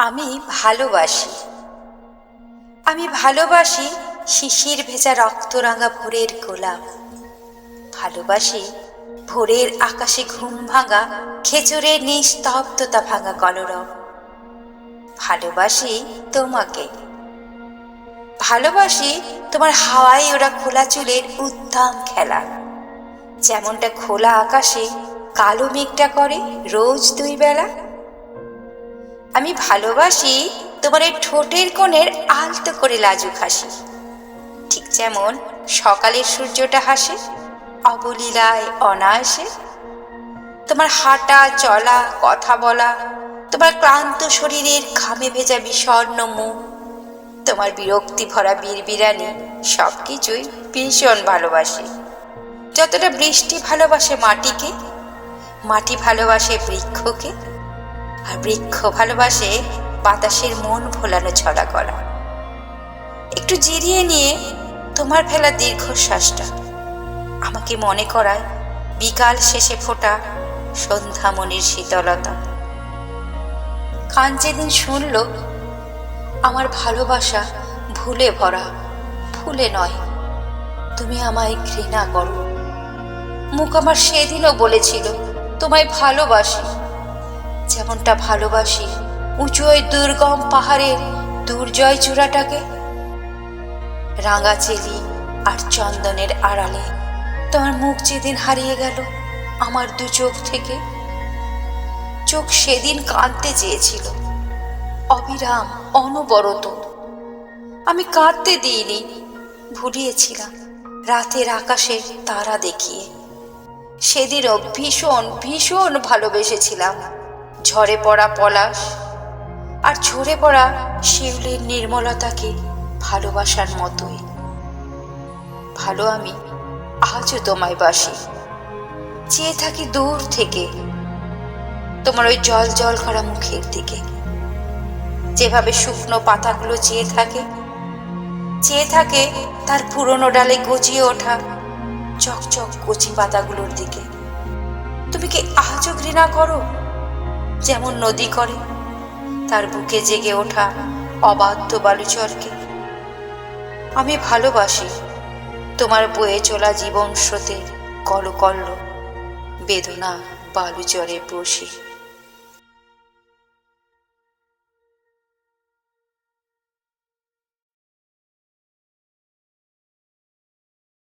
আমি ভালোবাসি। আমি ভালোবাসি শিশির ভেজা রক্তরাঙা ভোরের গোলাপ। ভালোবাসি ভোরের আকাশে ঘুম ভাঙা খেচুরের নিস্তব্ধতা ভাঙা কলরব। ভালোবাসি তোমাকে। ভালোবাসি তোমার হাওয়ায় ওরা খোলা চুলের উদ্দাম খেলা। যেমনটা খোলা আকাশে কালো মেঘটা করে রোজ দুই বেলা। আমি ভালোবাসি তোমার এই ঠোঁটের কোণের আলতো করে লাজুক হাসি। ঠিক যেমন সকালের সূর্যটা হাসে, অবলীলায় অনায়াসে। তোমার হাঁটা, চলা, কথা বলা, তোমার ক্লান্ত শরীরের ঘামে ভেজা বিষণ্ণ মুখ, তোমার বিরক্তি ভরা বীরবিরানি সব কিছুই ভীষণ ভালোবাসি। যতটা বৃষ্টি ভালোবাসে মাটিকে, মাটি ভালোবাসে বৃক্ষকে আর বৃক্ষ ভালোবাসে বাতাসের মন ভোলানো ছড়া করা একটু জিরিয়ে নিয়ে তোমার ফেলা দীর্ঘশ্বাসটা। আমাকে মনে করায় বিকাল শেষে ফোটা সন্ধ্যামণির শীতলতা। কান যেদিন শুনল, আমার ভালোবাসা ভুলে ভরা ফুলে নয়। তুমি আমায় ঘৃণা করো। মুখ আমার সেদিনও বলেছিল, তোমায় ভালোবাসি। যেমনটা ভালোবাসি উঁচু ওই দুর্গম পাহাড়ের দুর্জয় চূড়াটাকে। রাঙা চেলি আর চন্দনের আড়ালে তোমার মুখ যেদিন হারিয়ে গেল আমার দু চোখ থেকে। চোখ সেদিন কাঁদতে চেয়েছিল। অবিরাম, অনবরত। আমি কাঁদতে দিইনি, ভুলিয়েছিলাম রাতের আকাশে তারা দেখিয়ে। সেদিনও ভীষণ ভীষণ ভালোবেসেছিলাম। ঝরে পড়া পলাশ আর ঝরে পড়া শিউলির নির্মলতাকে ভালোবাসার মতোই। ভালো আমি আজও তোমায় বাসি। চেয়ে থাকি দূর থেকে তোমার ওই জল জল করা মুখের দিকে। যেভাবে শুকনো পাতাগুলো চেয়ে থাকে চেয়ে থাকে তার পুরনো ডালে গজিয়ে ওঠা চকচক কচি পাতাগুলোর দিকে। তুমি কি আজও ঘৃণা করো? যেমন নদী করে, তার বুকে জেগে ওঠা অবাধ্য বালুচরকে। আমি ভালোবাসি তোমার বয়ে চলা জীবন স্রোতে কলকল্ল, বেদনা বালুচরে বসে।